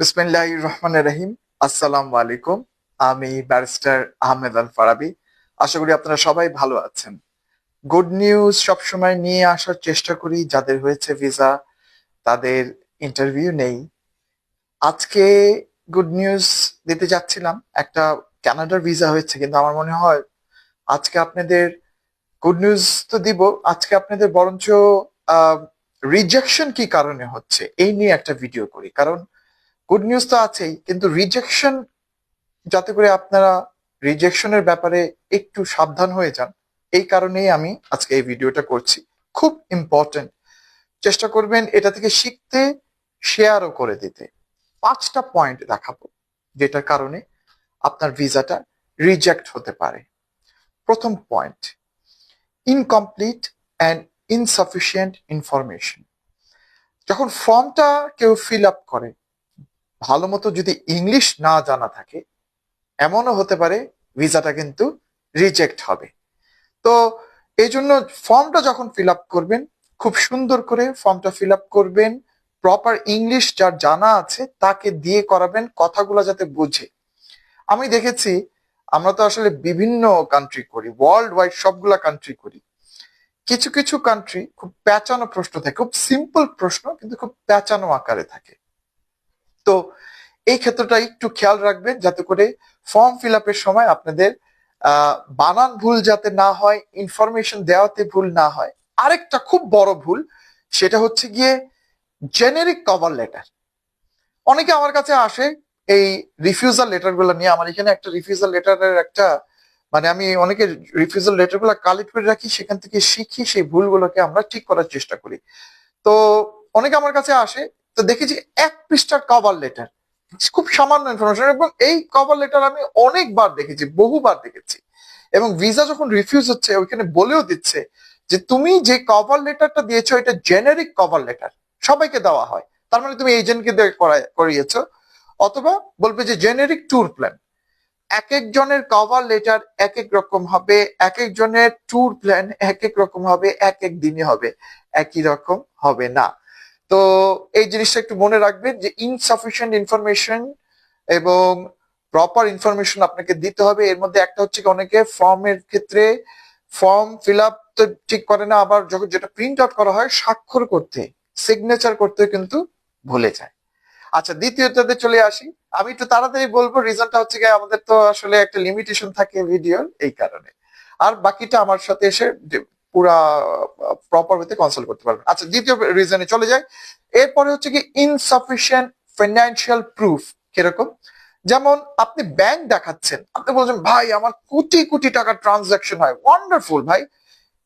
বিসমিল্লাহ রহমান রহিম। আসসালাম আলাইকুম। আমি ব্যারিস্টার আহমেদ আল ফারাবি আশা করি আপনারা সবাই ভালো আছেন। গুড নিউজ সবসময় নিয়ে আসার চেষ্টা করি। যাদের হয়েছে ভিসা, তাদের ইন্টারভিউ নেই। আজকে গুড নিউজ দিতে যাচ্ছিলাম। একটা কানাডার ভিসা হয়েছে, কিন্তু আমার মনে হয় আজকে আপনাদের গুড নিউজ তো দিব। আজকে আপনাদের বরঞ্চ রিজেকশন কি কারণে হচ্ছে, এই নিয়ে একটা ভিডিও করি। কারণ গুড নিউজ তো আছেই, কিন্তু রিজেকশন যাতে করে আপনারা রিজেকশনের ব্যাপারে একটু সাবধান হয়ে যান, এই কারণেই আমি আজকে এই ভিডিওটা করছি। খুব ইম্পর্টেন্ট চেষ্টা করবেন এটা থেকে শিখতে শেয়ারও করে দিতে। পাঁচটা পয়েন্ট দেখাবো, যেটার কারণে আপনার ভিসাটা রিজেক্ট হতে পারে। প্রথম point incomplete and insufficient information যখন ফর্মটা কেউ ফিল আপ করে ভালো মতো যদি ইংলিশ না জানা থাকে, এমনও হতে পারে ভিসাটা কিন্তু রিজেক্ট হবে। তো এই জন্য ফর্মটা যখন ফিল আপ করবেন, খুব সুন্দর করে ফর্মটা ফিল আপ করবেন, প্রপার ইংলিশ যার জানা আছে তাকে দিয়ে করাবেন, কথাগুলো যাতে বুঝে। আমি দেখেছি, আমরা তো আসলে বিভিন্ন কান্ট্রি করি ওয়ার্ল্ড ওয়াইড সবগুলা কান্ট্রি করি। কিছু কিছু কান্ট্রি খুব প্যাচানো প্রশ্ন থাকে, খুব সিম্পল প্রশ্ন, কিন্তু খুব প্যাচানো আকারে থাকে। এই ক্ষেত্রটা একটু খেয়াল রাখবেন যাতে করে ফর্ম ফিল আপের সময় আপনাদের বানান ভুল যাতে না হয় ইনফরমেশন দেওয়াতে ভুল না হয়। আরেকটা খুব বড় ভুল, সেটা হচ্ছে গিয়ে জেনেরিক কভার লেটার অনেকে আমার কাছে আসে এই রিফিউজাল লেটারগুলো নিয়ে। আমার এখানে একটা রিফিউজাল লেটারের একটা মানে আমি অনেকে রিফিউজাল লেটারগুলো কালেক্ট করে রাখি, সেখান থেকে শিখি, সেই ভুলগুলোকে আমরা ঠিক করার চেষ্টা করি। তো অনেকে আমার কাছে আসে, তো দেখি যে এক পৃষ্ঠার কভার লেটার খুব সামান্য ইনফরমেশন এবং এই কভার লেটার আমি অনেকবার দেখেছি, বহুবার দেখেছি। এবং ভিসা যখন রিফিউজ হচ্ছে, ওইখানে বলেও দিচ্ছে যে তুমি যে কভার লেটারটা দিয়েছ, এটা জেনারিক কভার লেটার সবাইকে দেওয়া হয়। তার মানে তুমি এজেন্টকে করিয়েছো। অথবা বলবে যে জেনারিক ট্যুর প্ল্যান এক একজনের কভার লেটার এক এক রকম হবে, এক একজনের ট্যুর প্ল্যান এক এক রকম হবে, এক এক দিনে হবে, একই রকম হবে না। তো এই জিনিসটা একটু মনে রাখবেন যে ইনসাফিসিয়েন্ট ইনফরমেশন এবং প্রপার ইনফরমেশন আপনাকে দিতে হবে। এর মধ্যে একটা হচ্ছে কি অনেকে ফর্মের ক্ষেত্রে ফর্ম ফিল আপ তো ঠিক করে না, আবার যখন যেটা প্রিন্ট আউট করা হয় স্বাক্ষর করতে সিগনেচার করতে কিন্তু ভুলে যায়। আচ্ছা দ্বিতীয়টাতে চলে আসি। আমি একটু তাড়াতাড়ি বলব রিজনটা হচ্ছে কি আমাদের তো আসলে একটা লিমিটেশন থাকে ভিডিওর এই কারণে। আর বাকিটা আমার সাথে এসে পুরা প্রপার ওয়েতে কনসাল্ট করতে পারবেন আচ্ছা দ্বিতীয় রিজনে চলে যাই। এরপরে হচ্ছে কি ইনসাফিসিয়েন্ট ফাইন্যান্সিয়াল প্রুফ কীরকম? যেমন আপনি ব্যাংক দেখাচ্ছেন, আপনি বলছেন, ভাই, আমার কোটি কোটি টাকা ট্রানজাকশন হয়। ওয়ান্ডারফুল ভাই।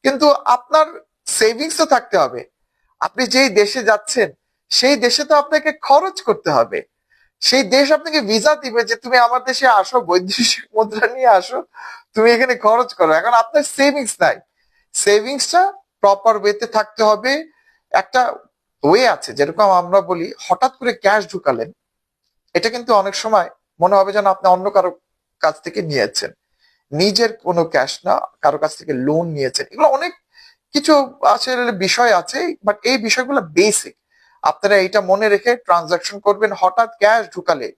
কিন্তু আপনার সেভিংস তো থাকতে হবে। আপনি যেই দেশে যাচ্ছেন, সেই দেশে তো আপনাকে খরচ করতে হবে। সেই দেশ আপনাকে ভিসা দিবে যে, তুমি আমার দেশে আসো, বৈদেশিক মুদ্রা নিয়ে আসো, তুমি এখানে খরচ করো। এখন আপনার সেভিংস নাই। সেভিংসটা প্রপার ওয়েতে থাকতে হবে। একটা ওয়ে আছে, যেরকম আমরা বলি, হঠাৎ করে ক্যাশ ঢুকালেন, এটা কিন্তু অনেক সময় মনে হবে যেন আপনি অন্য কারও কাছ থেকে নিয়েছেন। নিজের কোনো ক্যাশ না, কারও কাছ থেকে লোন নিয়েছেন। এগুলো অনেক কিছু আসলে বিষয় আছে বাট এই বিষয়গুলো বেসিক আপনারা এটা মনে রেখে ট্রানজাকশন করবেন, হঠাৎ ক্যাশ ঢুকালে,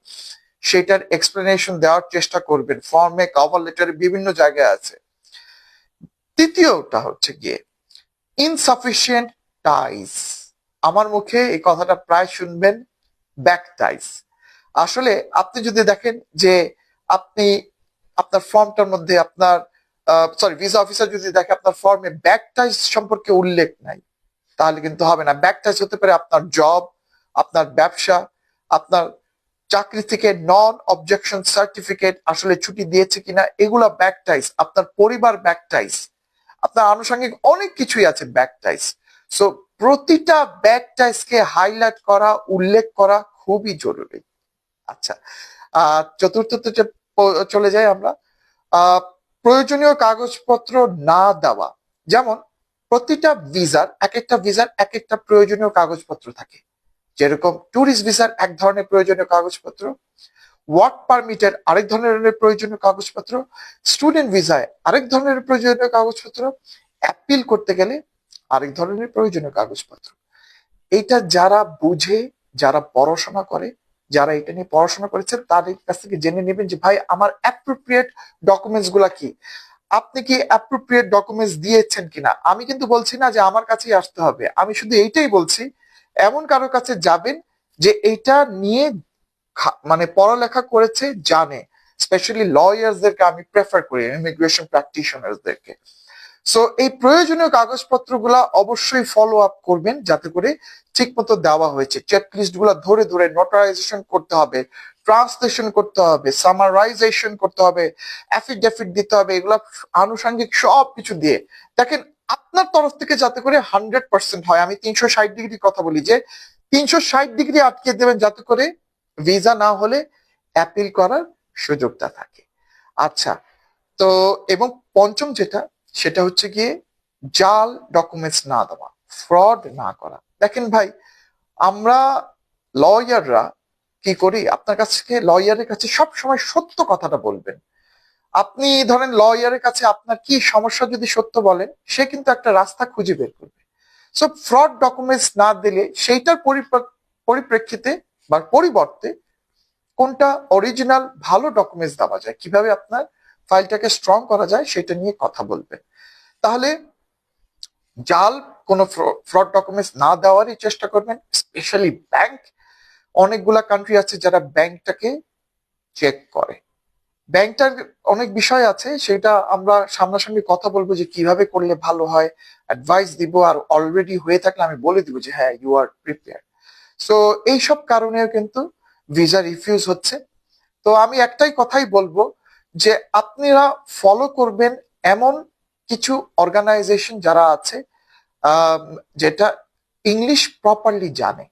সেটার এক্সপ্লেনেশন দেওয়ার চেষ্টা করবেন। ফর্মে কভার লেটারে বিভিন্ন জায়গায় আছে। তৃতীয়টা হচ্ছে গিয়ে ইনসাফিসিয়েন্ট টাইস আমার মুখে এই কথাটা প্রায় শুনবেন ব্যাক টাইস আসলে আপনি যদি দেখেন যে আপনি আপনার ফর্মটার মধ্যে আপনার সরি ভিসা অফিসার যদি দেখে আপনার ফর্মে ব্যাক টাইস সম্পর্কে উল্লেখ নাই, তাহলে কিন্তু হবে না। ব্যাক টাইস হতে পারে আপনার জব আপনার ব্যবসা, আপনার চাকরি থেকে নন অবজেকশন সার্টিফিকেট আসলে ছুটি দিয়েছে কিনা, এগুলা ব্যাক টাইস আপনার পরিবার ব্যাক টাইস আপনার আনুষঙ্গিক অনেক কিছুই আছে ব্যাক টাইস সো প্রতিটা ব্যাক টাইসকে হাইলাইট করা, উল্লেখ করা খুবই জরুরি। আচ্ছা চতুর্থতে চলে যাই আমরা প্রয়োজনীয় কাগজপত্র না দেওয়া। যেমন, প্রতিটা ভিসার এক একটা ভিসার এক একটা প্রয়োজনীয় কাগজপত্র থাকে। যেরকম ট্যুরিস্ট ভিসার এক ধরনের প্রয়োজনীয় কাগজপত্র। ওয়ার্ক পারমিটের আরেক ধরনের প্রয়োজনীয় কাগজপত্র স্টুডেন্ট ভিসায় আরেক ধরনের প্রয়োজনীয় কাগজপত্র অ্যাপিল করতে গেলে আরেক ধরনের প্রয়োজনীয় কাগজপত্র। এটা যারা বুঝে, যারা পড়াশোনা করে, যারা এটা নিয়ে পড়াশোনা করেছেন, তাদের কাছ থেকে জেনে নেবেন যে, ভাই, আমার অ্যাপ্রোপ্রিয়েট ডকুমেন্টসগুলা কি? আপনি কি অ্যাপ্রোপ্রিয়েট ডকুমেন্টস দিয়েছেন কিনা? আমি কিন্তু বলছি না যে, আমার কাছেই আসতে হবে। আমি শুধু এইটাই বলছি, এমন কারোর কাছে যাবেন যে, এইটা নিয়ে মানে পড়ালেখা করেছে, জানে। স্পেশালি লয়ার্সদেরকে আমি প্রেফার করি ইমিগ্রেশন প্র্যাকটিশনার্সদেরকে সো এই প্রয়োজনীয় কাগজপত্রগুলা অবশ্যই ফলো আপ করবেন যাতে করে ঠিক মতো দেওয়া হয়েছে। চেক লিস্টগুলা ধরে ধরে নোটারাইজেশন করতে হবে ট্রান্সলেশন করতে হবে সামারাইজেশন করতে হবে অ্যাফিডেভিট দিতে হবে, এগুলা আনুষঙ্গিক সব কিছু দিয়ে। দেখেন, আপনার তরফ থেকে যাতে করে হান্ড্রেড পার্সেন্ট হয়, আমি তিনশো ষাট ডিগ্রি কথা বলি যে, তিনশো ষাট ডিগ্রি আটকে দেবেন যাতে করে ভিসা না হলে অ্যাপিল করার সুযোগটা থাকে। আচ্ছা তো এবং পঞ্চম যেটা, সেটা হচ্ছে গিয়ে জাল ডকুমেন্টস না দেওয়া ফ্রড না করা। দেখেন ভাই, আমরা লয়াররা কি করি? আপনার কাছ কাছে লয়ারের কাছে সব সময় সত্য কথাটা বলবেন। আপনি ধরেন লয়ারের কাছে আপনার কি সমস্যা যদি সত্য বলেন, সে কিন্তু একটা রাস্তা খুঁজে বের করবে। সো ফ্রড ডকুমেন্টস না দিলে সেইটার পরিপ্রেক্ষিতে বা পরিবর্তে কোনটা অরিজিনাল ভালো ডকুমেন্টস দেওয়া যায়, কীভাবে আপনার ফাইলটাকে স্ট্রং করা যায় সেটা নিয়ে কথা বলবে। তাহলে জাল কোনো ফ্রড ডকুমেন্টস না দেওয়ারই চেষ্টা করবেন স্পেশালি ব্যাংক অনেকগুলা কান্ট্রি আছে যারা ব্যাংকটাকে চেক করে। ব্যাংকটার অনেক বিষয় আছে, সেটা আমরা সামনাসামনি কথা বলব যে কীভাবে করলে ভালো হয়। অ্যাডভাইস দিব আর অলরেডি হয়ে থাকলে আমি বলে দিব যে হ্যাঁ ইউ আর প্রিপেয়ার সো এইসব কারণেও কিন্তু ভিসা রিফিউজ হচ্ছে। তো আমি একটাই কথাই বলব যে আপনারা ফলো করবেন এমন কিছু অর্গানাইজেশন যারা আছে যেটা ইংলিশ প্রপারলি জানে।